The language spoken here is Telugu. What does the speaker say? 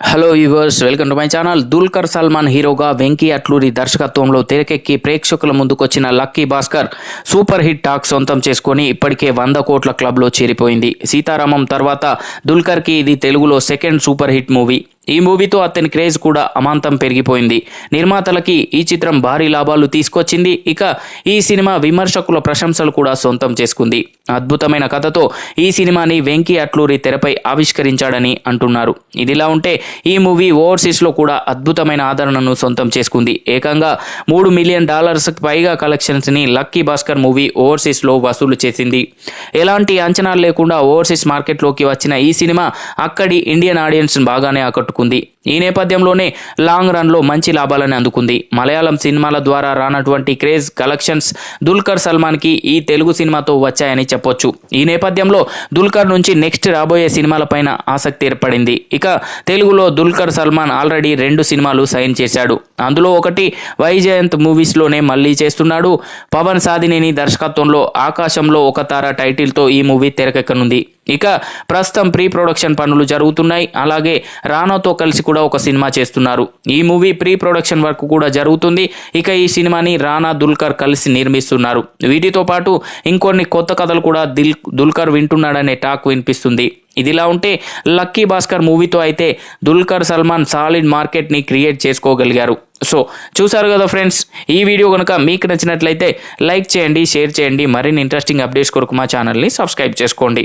Hello viewers welcome to my channel Dulquer Salmaan హీరోగా వెంకీ అట్లూరి దర్శకత్వంలో తెరకెక్కి ప్రేక్షకుల ముందుకొచ్చిన Lucky Bhaskar super hit talk సొంతం చేసుకొని ఇప్పటికే వంద కోట్ల క్లబ్లో చేరిపోయింది. సీతారామం తర్వాత దుల్కర్కి ఇది తెలుగులో సెకండ్ సూపర్ హిట్ మూవీ ఈ మూవీతో అతని క్రేజ్ కూడా అమాంతం పెరిగిపోయింది. నిర్మాతలకి ఈ చిత్రం భారీ లాభాలు తీసుకొచ్చింది. ఇక ఈ సినిమా విమర్శకుల ప్రశంసలు కూడా సొంతం చేసుకుంది. అద్భుతమైన కథతో ఈ సినిమాని వెంకీ అట్లూరి తెరపై ఆవిష్కరించాడని అంటున్నారు. ఇదిలా ఉంటే ఈ మూవీ ఓవర్సీస్లో కూడా అద్భుతమైన ఆదరణను సొంతం చేసుకుంది. ఏకంగా మూడు మిలియన్ డాలర్స్ పైగా కలెక్షన్స్ని లక్కీ భాస్కర్ మూవీ ఓవర్సీస్లో వసూలు చేసింది. ఎలాంటి అంచనాలు లేకుండా ఓవర్సీస్ మార్కెట్లోకి వచ్చిన ఈ సినిమా అక్కడి ఇండియన్ ఆడియన్స్ బాగానే ఆకట్టుకుంది ఈ నేపథ్యంలోనే లాంగ్ రన్లో మంచి లాభాలను అందుకుంది. మలయాళం సినిమాల ద్వారా రానటువంటి క్రేజ్ కలెక్షన్స్ దుల్కర్ సల్మాన్కి ఈ తెలుగు సినిమాతో వచ్చాయని చెప్పొచ్చు. ఈ నేపథ్యంలో దుల్కర్ నుంచి నెక్స్ట్ రాబోయే సినిమాలపైన ఆసక్తి ఏర్పడింది. ఇక తెలుగులో దుల్కర్ సల్మాన్ ఆల్రెడీ రెండు సినిమాలు సైన్ చేశాడు. అందులో ఒకటి వైజయంత్ మూవీస్లోనే మళ్ళీ చేస్తున్నాడు. పవన్ సాధినేని దర్శకత్వంలో ఆకాశంలో ఒక తార టైటిల్తో ఈ మూవీ తెరకెక్కనుంది. ఇక ప్రస్తుతం ప్రీ ప్రొడక్షన్ పనులు జరుగుతున్నాయి. అలాగే రానాతో కలిసి కూడా ఒక సినిమా చేస్తున్నారు. ఈ మూవీ ప్రీ ప్రొడక్షన్ వర్క్ కూడా జరుగుతుంది. ఇక ఈ సినిమాని రానా దుల్కర్ కలిసి నిర్మిస్తున్నారు. వీటితో పాటు ఇంకొన్ని కొత్త కథలు కూడా దిల్ దుల్కర్ వింటున్నాడనే టాక్ వినిపిస్తుంది. ఇదిలా ఉంటే లక్కీ భాస్కర్ మూవీతో అయితే దుల్కర్ సల్మాన్ సాలిడ్ మార్కెట్ని క్రియేట్ చేసుకోగలిగారు. సో చూసారు కదా ఫ్రెండ్స్ ఈ వీడియో కనుక మీకు నచ్చినట్లయితే లైక్ చేయండి షేర్ చేయండి. మరిన్ని ఇంట్రెస్టింగ్ అప్డేట్స్ కొరకు మా ఛానల్ని సబ్స్క్రైబ్ చేసుకోండి.